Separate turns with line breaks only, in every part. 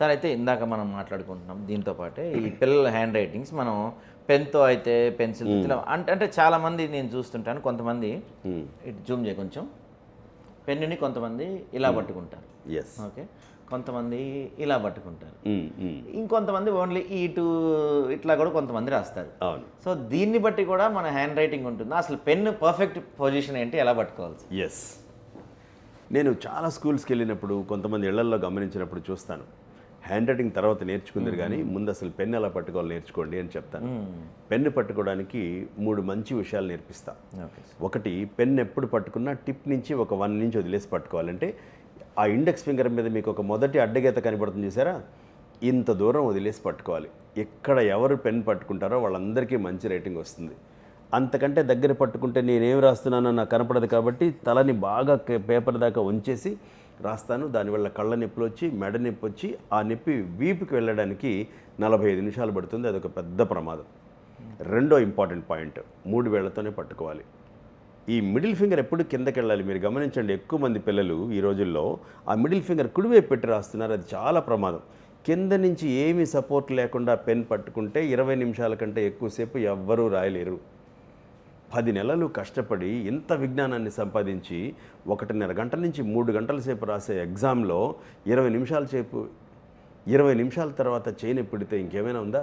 Sir అయితే ఇందాక మనం మాట్లాడుకుంటున్నాం దీంతో పాటే ఈ పిల్లల హ్యాండ్ రైటింగ్స్. మనం పెన్తో అయితే పెన్సిల్ అంటే అంటే చాలా మంది నేను చూస్తుంటాను. కొంతమంది ఇటు జూమ్ చేయ కొంచెం. పెన్నుని కొంతమంది ఇలా పట్టుకుంటారు. ఓకే? కొంతమంది ఇలా పట్టుకుంటారు. ఇంకొంతమంది ఓన్లీ ఇటు ఇట్లా కూడా కొంతమంది రాస్తారు.
అవును.
సో దీన్ని బట్టి కూడా మన హ్యాండ్ రైటింగ్ ఉంటుంది. అసలు పెన్ పర్ఫెక్ట్ పొజిషన్ ఏంటి ఎలా పట్టుకోవాలి
ఎస్ నేను చాలా స్కూల్స్కి వెళ్ళినప్పుడు కొంతమంది ఇళ్ళల్లో గమనించినప్పుడు చూస్తాను. హ్యాండ్ రైటింగ్ తర్వాత నేర్చుకుందరు కానీ ముందు అసలు పెన్ ఎలా పట్టుకోవాలి నేర్చుకోండి అని చెప్తాను. పెన్ను పట్టుకోవడానికి మూడు మంచి విషయాలు నేర్పిస్తా. ఒకటి పెన్ ఎప్పుడు పట్టుకున్నా టిప్ నుంచి ఒక వన్ నుంచి వదిలేసి పట్టుకోవాలంటే ఆ ఇండెక్స్ ఫింగర్ మీద మీకు ఒక మొదటి అడ్డగీత కనబడుతుంది చూసారా? ఇంత దూరం వదిలేసి పట్టుకోవాలి. ఎక్కడ ఎవరు పెన్ పట్టుకుంటారో వాళ్ళందరికీ మంచి రేటింగ్ వస్తుంది. అంతకంటే దగ్గర పట్టుకుంటే నేనేం రాస్తున్నానో నాకు కనపడదు కాబట్టి తలని బాగా పేపర్ దాకా ఉంచేసి రాస్తాను. దానివల్ల కళ్ళ నొప్పులు వచ్చి మెడ నొప్పి వచ్చి ఆ నొప్పి వీపుకి వెళ్ళడానికి నలభై ఐదు నిమిషాలు పడుతుంది. అదొక పెద్ద ప్రమాదం. రెండో ఇంపార్టెంట్ పాయింట్ మూడు వేళ్ళతోనే పట్టుకోవాలి. ఈ మిడిల్ ఫింగర్ ఎప్పుడు కిందకి వెళ్ళాలి మీరు గమనించండి ఎక్కువ మంది పిల్లలు ఈ రోజుల్లో ఆ మిడిల్ ఫింగర్ కుడివైపు పెట్టి రాస్తున్నారు. అది చాలా ప్రమాదం. కింద నుంచి ఏమీ సపోర్ట్ లేకుండా పెన్ పట్టుకుంటే ఇరవై నిమిషాల కంటే ఎక్కువసేపు ఎవ్వరూ రాయలేరు. పది నెలలు కష్టపడి ఇంత విజ్ఞానాన్ని సంపాదించి ఒకటిన్నర గంటల నుంచి మూడు గంటల సేపు రాసే ఎగ్జామ్లో ఇరవై నిమిషాల సేపు ఇరవై నిమిషాల తర్వాత చేయని పుడితే ఇంకేమైనా ఉందా?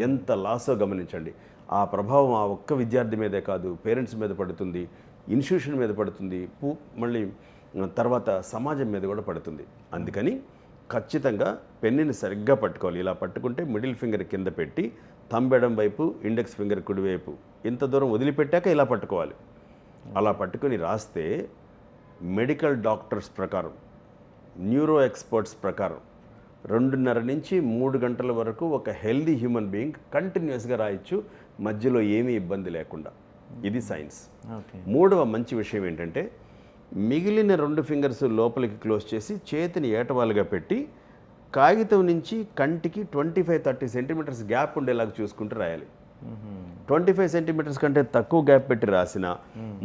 ఎంత లాసో గమనించండి. ఆ ప్రభావం ఆ ఒక్క విద్యార్థి మీదే కాదు పేరెంట్స్ మీద పడుతుంది ఇన్స్టిట్యూషన్ మీద పడుతుంది పూ మళ్ళీ తర్వాత సమాజం మీద కూడా పడుతుంది. అందుకని ఖచ్చితంగా పెన్నుని సరిగ్గా పట్టుకోవాలి. ఇలా పట్టుకుంటే మిడిల్ ఫింగర్ కింద పెట్టి తంబెడం వైపు ఇండెక్స్ ఫింగర్ కుడివైపు ఇంత దూరం వదిలిపెట్టాక ఇలా పట్టుకోవాలి. అలా పట్టుకొని రాస్తే మెడికల్ డాక్టర్స్ ప్రకారం న్యూరో ఎక్స్పర్ట్స్ ప్రకారం రెండున్నర నుంచి మూడు గంటల వరకు ఒక హెల్దీ హ్యూమన్ బీయింగ్ కంటిన్యూస్గా రాయొచ్చు. మధ్యలో ఏమీ ఇబ్బంది లేకుండా. ఇది సైన్స్. మూడవ మంచి విషయం ఏంటంటే మిగిలిన రెండు ఫింగర్స్ లోపలికి క్లోజ్ చేసి చేతిని ఏటవాలుగా పెట్టి కాగితం నుంచి కంటికి twenty five thirty centimeters gap ఉండేలాగా చూసుకుంటూ రాయాలి. ట్వంటీ ఫైవ్ సెంటీమీటర్స్ కంటే తక్కువ గ్యాప్ పెట్టి రాసిన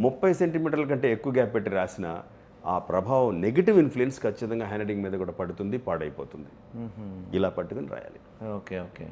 ముప్పై సెంటీమీటర్ల కంటే ఎక్కువ గ్యాప్ పెట్టి రాసిన ఆ ప్రభావం నెగిటివ్ ఇన్ఫ్లుయెన్స్ ఖచ్చితంగా హ్యాండ్ రైటింగ్ మీద కూడా పడుతుంది పాడైపోతుంది. ఇలా పట్టుకుని రాయాలి.
Okay okay.